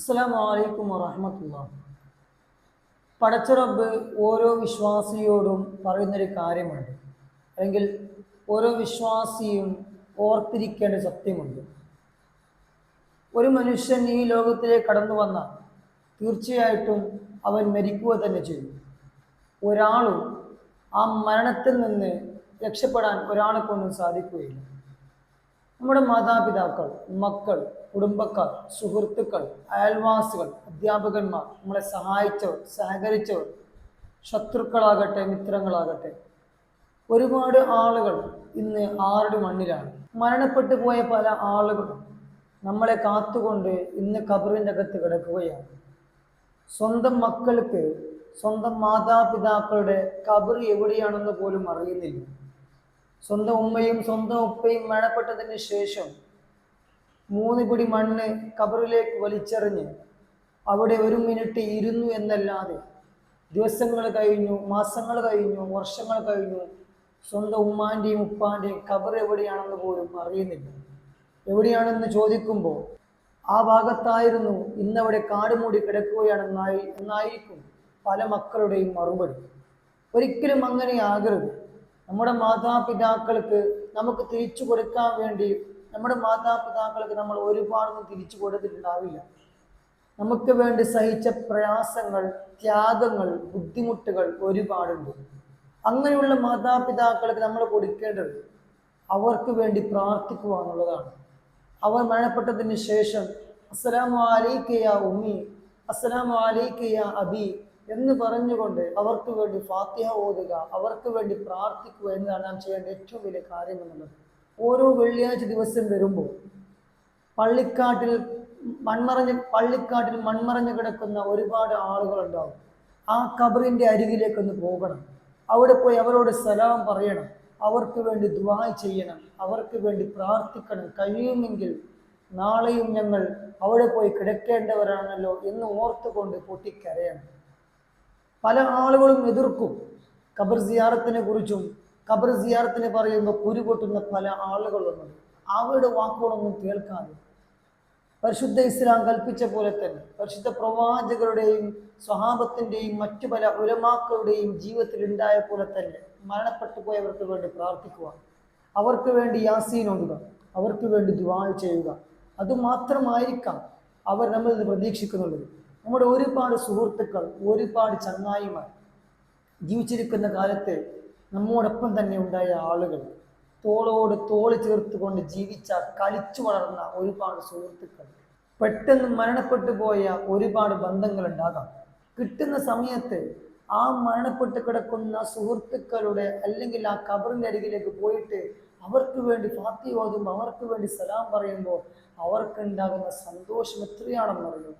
അസ്സലാമു വലൈക്കും വറഹമത്തുള്ള പടച്ചുറബ് ഓരോ വിശ്വാസിയോടും പറയുന്നൊരു കാര്യമുണ്ട്. അല്ലെങ്കിൽ ഓരോ വിശ്വാസിയും ഓർത്തിരിക്കേണ്ട സത്യമുണ്ട്. ഒരു മനുഷ്യൻ ഈ ലോകത്തിലേക്ക് കടന്നു വന്നാൽ തീർച്ചയായിട്ടും അവൻ മരിക്കുക തന്നെ ചെയ്യും. ഒരാളും ആ മരണത്തിൽ നിന്ന് രക്ഷപ്പെടാൻ ഒരാളെ കൊണ്ടും സാധിക്കുകയില്ല. നമ്മുടെ മാതാപിതാക്കൾ മക്കൾ കുടുംബക്കാർ സുഹൃത്തുക്കൾ അയൽവാസികൾ അധ്യാപകന്മാർ നമ്മളെ സഹായിച്ചവർ സഹകരിച്ചവർ ശത്രുക്കളാകട്ടെ മിത്രങ്ങളാകട്ടെ. ഒരുപാട് ആളുകൾ ഇന്ന് ആരുടെ മണ്ണിലാണ്? മരണപ്പെട്ടു പോയ പല ആളുകളും നമ്മളെ കാത്തുകൊണ്ട് ഇന്ന് കബറിന്റെ അകത്ത് കിടക്കുകയാണ്. സ്വന്തം മക്കൾക്ക് സ്വന്തം മാതാപിതാക്കളുടെ കബർ എവിടെയാണെന്ന് പോലും അറിയുന്നില്ല. സ്വന്തം ഉമ്മയും സ്വന്തം ഉപ്പയും മരണപ്പെട്ടതിന് ശേഷം മൂന്ന് പിടി മണ്ണ് കബറിലേക്ക് വലിച്ചെറിഞ്ഞ് അവിടെ ഒരു മിനിറ്റ് ഇരുന്നു എന്നല്ലാതെ ദിവസങ്ങൾ കഴിഞ്ഞു മാസങ്ങൾ കഴിഞ്ഞു വർഷങ്ങൾ കഴിഞ്ഞു സ്വന്തം ഉമ്മാന്റെയും ഉപ്പാന്റെയും കബർ എവിടെയാണെന്ന് പോലും അറിയുന്നില്ല. എവിടെയാണെന്ന് ചോദിക്കുമ്പോൾ ആ ഭാഗത്തായിരുന്നു ഇന്നവിടെ കാട് മൂടി കിടക്കുകയാണെന്നായി എന്നായിരിക്കും പല മക്കളുടെയും മറുപടി. ഒരിക്കലും അങ്ങനെ ആകരുത്. നമ്മുടെ മാതാപിതാക്കൾക്ക് നമുക്ക് തിരിച്ചു കൊടുക്കാൻ വേണ്ടി നമ്മുടെ മാതാപിതാക്കൾക്ക് നമ്മൾ ഒരുപാടൊന്നും തിരിച്ചു കൊടുത്തിട്ടുണ്ടാവില്ല. നമുക്ക് വേണ്ടി സഹിച്ച പ്രയാസങ്ങൾ ത്യാഗങ്ങൾ ബുദ്ധിമുട്ടുകൾ ഒരുപാടുണ്ട്. അങ്ങനെയുള്ള മാതാപിതാക്കൾക്ക് നമ്മൾ കൊടുക്കേണ്ടത് അവർക്ക് വേണ്ടി പ്രാർത്ഥിക്കുക എന്നുള്ളതാണ് അവർ മരണപ്പെട്ടതിന് ശേഷം അസ്സലാമു അലൈക്കയ ഉമ്മി അസ്സലാമു അലൈക്കയ അബി എന്ന് പറഞ്ഞുകൊണ്ട് അവർക്ക് വേണ്ടി ഫാത്തിഹ ഓതുക അവർക്ക് വേണ്ടി പ്രാർത്ഥിക്കുക എന്നതാണ് നാം ചെയ്യേണ്ട ഏറ്റവും വലിയ കാര്യം എന്നുള്ളത്. ഓരോ വെള്ളിയാഴ്ച ദിവസം വരുമ്പോൾ പള്ളിക്കാട്ടിൽ മൺമറഞ്ഞ് പള്ളിക്കാട്ടിൽ മൺമറഞ്ഞ് കിടക്കുന്ന ഒരുപാട് ആളുകളുണ്ടാവും. ആ കബറിന്റെ അരികിലേക്കൊന്ന് പോകണം. അവിടെ പോയി അവരോട് സലാം പറയണം. അവർക്ക് വേണ്ടി ദുആ ചെയ്യണം. അവർക്ക് വേണ്ടി പ്രാർത്ഥിക്കണം. കഴിയുമെങ്കിൽ നാളെയും ഞങ്ങൾ അവിടെ പോയി കിടക്കേണ്ടവരാണല്ലോ എന്ന് ഓർത്തുകൊണ്ട് പൊട്ടിക്കരയണം. പല ആളുകളും എതിർക്കും. ഖബർ സിയാറത്തിനെ കുറിച്ചും ഖബർ സിയാറത്തിനെ പറയുമ്പോൾ കുരുപൊട്ടുന്ന പല ആളുകളുണ്ട് അവരുടെ വാക്കുകളൊന്നും കേൾക്കാതെ. പരിശുദ്ധ ഇസ്ലാം കൽപ്പിച്ച പോലെ തന്നെ പരിശുദ്ധ പ്രവാചകരുടെയും സ്വഹാബത്തിന്റെയും മറ്റു പല ഉലമാക്കളുടെയും ജീവിതത്തിൽ ഉണ്ടായ പോലെ തന്നെ മരണപ്പെട്ടു പോയവർക്ക് വേണ്ടി പ്രാർത്ഥിക്കുക. അവർക്ക് വേണ്ടി യാസീൻ ഓടുക അവർക്ക് വേണ്ടി ദുവാ ചെയ്യുക. അതുമാത്രമായിരിക്കാം അവർ നമ്മളിൽ പ്രതീക്ഷിക്കുന്നുള്ളത്. നമ്മുടെ ഒരുപാട് സുഹൃത്തുക്കൾ ഒരുപാട് ചങ്ങായിമാർ ജീവിച്ചിരിക്കുന്ന കാലത്ത് നമ്മോടൊപ്പം തന്നെ ഉണ്ടായ ആളുകൾ തോളോട് തോൾ ചേർത്തുകൊണ്ട് ജീവിച്ച കളിച്ചു വളർന്ന ഒരുപാട് സുഹൃത്തുക്കൾ. പെട്ടെന്ന് മരണപ്പെട്ടു പോയ ഒരുപാട് ബന്ധങ്ങൾ ഉണ്ടാകാം കിട്ടുന്ന സമയത്ത് ആ മരണപ്പെട്ട് കിടക്കുന്ന സുഹൃത്തുക്കളുടെ അല്ലെങ്കിൽ ആ കബറിന്റെ അരികിലേക്ക് പോയിട്ട് അവർക്ക് വേണ്ടി ഫാത്തി ഓതുമ്പോൾ അവർക്ക് വേണ്ടി സലാം പറയുമ്പോൾ അവർക്കുണ്ടാകുന്ന സന്തോഷം എത്രയാണെന്നറിയും?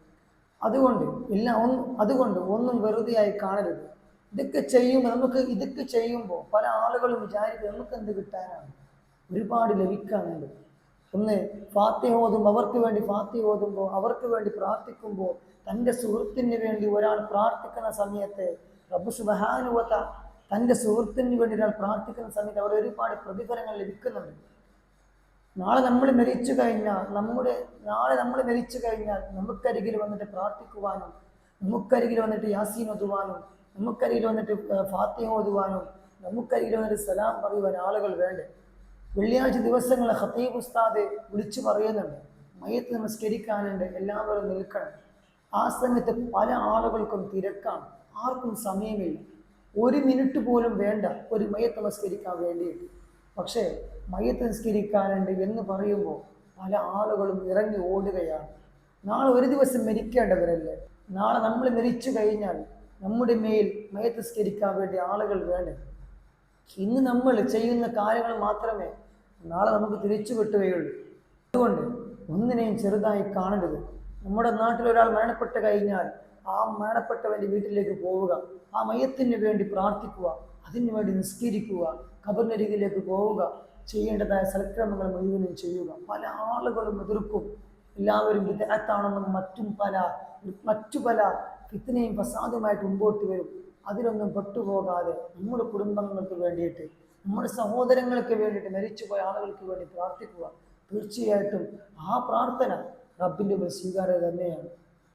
അതുകൊണ്ട് എല്ലാം ഒന്ന് അതുകൊണ്ട് ഒന്നും വെറുതെയായി കാണരുത്. ഇതൊക്കെ ചെയ്യുമ്പോൾ നമുക്ക് ഇതൊക്കെ ചെയ്യുമ്പോൾ പല ആളുകളും വിചാരിക്കും നമുക്ക് എന്ത് കിട്ടാനാണ്. ഒരുപാട് ലഭിക്കാനുണ്ട്. ഒന്ന് ഫാത്തി ഓതുമ്പോൾ അവർക്ക് വേണ്ടി ഫാത്തി ഓതുമ്പോൾ അവർക്ക് വേണ്ടി പ്രാർത്ഥിക്കുമ്പോൾ തന്റെ സുഹൃത്തിന് വേണ്ടി ഒരാൾ പ്രാർത്ഥിക്കുന്ന സമയത്ത് റബ്ബ് സുബഹാനുവത്ത തന്റെ സുഹൃത്തിന് വേണ്ടി ഒരാൾ പ്രാർത്ഥിക്കുന്ന സമയത്ത് അവർ ഒരുപാട് പ്രതിഫലങ്ങൾ ലഭിക്കുന്നുണ്ട്. നാളെ നമ്മൾ മരിച്ചു കഴിഞ്ഞാൽ നമ്മുടെ നാളെ നമ്മൾ മരിച്ചു കഴിഞ്ഞാൽ നമുക്കരികിൽ വന്നിട്ട് പ്രാർത്ഥിക്കുവാനും നമുക്കരികിൽ വന്നിട്ട് യാസീൻ ഒതുവാനും നമുക്കരികിൽ വന്നിട്ട് ഫാത്തിഹ ഓതുവാനും നമുക്കരികിൽ വന്നിട്ട് സലാം പറയുവാൻ ആളുകൾ വേണ്ടേ? വെള്ളിയാഴ്ച ദിവസങ്ങൾ ഹത്തീബ് ഉസ്താദ് വിളിച്ചു പറയുന്നുണ്ട്. മയത്ത് നമസ്കരിക്കാനുണ്ട്. എല്ലാവരും നിൽക്കണം. ആ സമയത്ത് പല ആളുകൾക്കും തിരക്കാണ്. ആർക്കും സമയമില്ല. ഒരു മിനിറ്റ് പോലും വേണ്ട ഒരു മയത്ത് നമസ്കരിക്കാൻ വേണ്ടിയിട്ട്. പക്ഷേ മയത്ത് നിസ്കരിക്കാനുണ്ട് എന്ന് പറയുമ്പോൾ പല ആളുകളും ഇറങ്ങി ഓടുകയാണ്. നാളെ ഒരു ദിവസം മരിക്കേണ്ടവരല്ലേ? നാളെ നമ്മൾ മരിച്ചു കഴിഞ്ഞാൽ നമ്മുടെ മേൽ മയത്ത് നിസ്കരിക്കാൻ വേണ്ടി ആളുകൾ വേണ്ടേ? ഇന്ന് നമ്മൾ ചെയ്യുന്ന കാര്യങ്ങൾ മാത്രമേ നാളെ നമുക്ക് തിരിച്ചു കിട്ടുകയുള്ളൂ. അതുകൊണ്ട് ഒന്നിനെയും ചെറുതായി കാണരുത്. നമ്മുടെ നാട്ടിൽ ഒരാൾ മരണപ്പെട്ട് കഴിഞ്ഞാൽ ആ മരണപ്പെട്ടവന്റെ വീട്ടിലേക്ക് പോവുക. ആ മയത്തിന് വേണ്ടി പ്രാർത്ഥിക്കുക. അതിനു വേണ്ടി നിസ്കരിക്കുക. ഖബറിനരികിലേക്ക് പോവുക. ചെയ്യേണ്ടതായ സൽക്രമങ്ങൾ മുഴുവനും ചെയ്യുക. പല ആളുകളും എതിർക്കും. എല്ലാവരും വിദഗ്ധാണെന്നും മറ്റും പല മറ്റു പല ഫിത്തിനെയും പ്രസാദമായിട്ട് മുമ്പോട്ട് വരും. അതിലൊന്നും പെട്ടുപോകാതെ നമ്മുടെ കുടുംബങ്ങൾക്ക് വേണ്ടിയിട്ട് നമ്മുടെ സഹോദരങ്ങൾക്ക് വേണ്ടിയിട്ട് മരിച്ചുപോയ ആളുകൾക്ക് വേണ്ടി പ്രാർത്ഥിക്കുക. തീർച്ചയായിട്ടും ആ പ്രാർത്ഥന റബ്ബിന്റെ ഒരു സ്വീകാര്യത തന്നെയാണ്.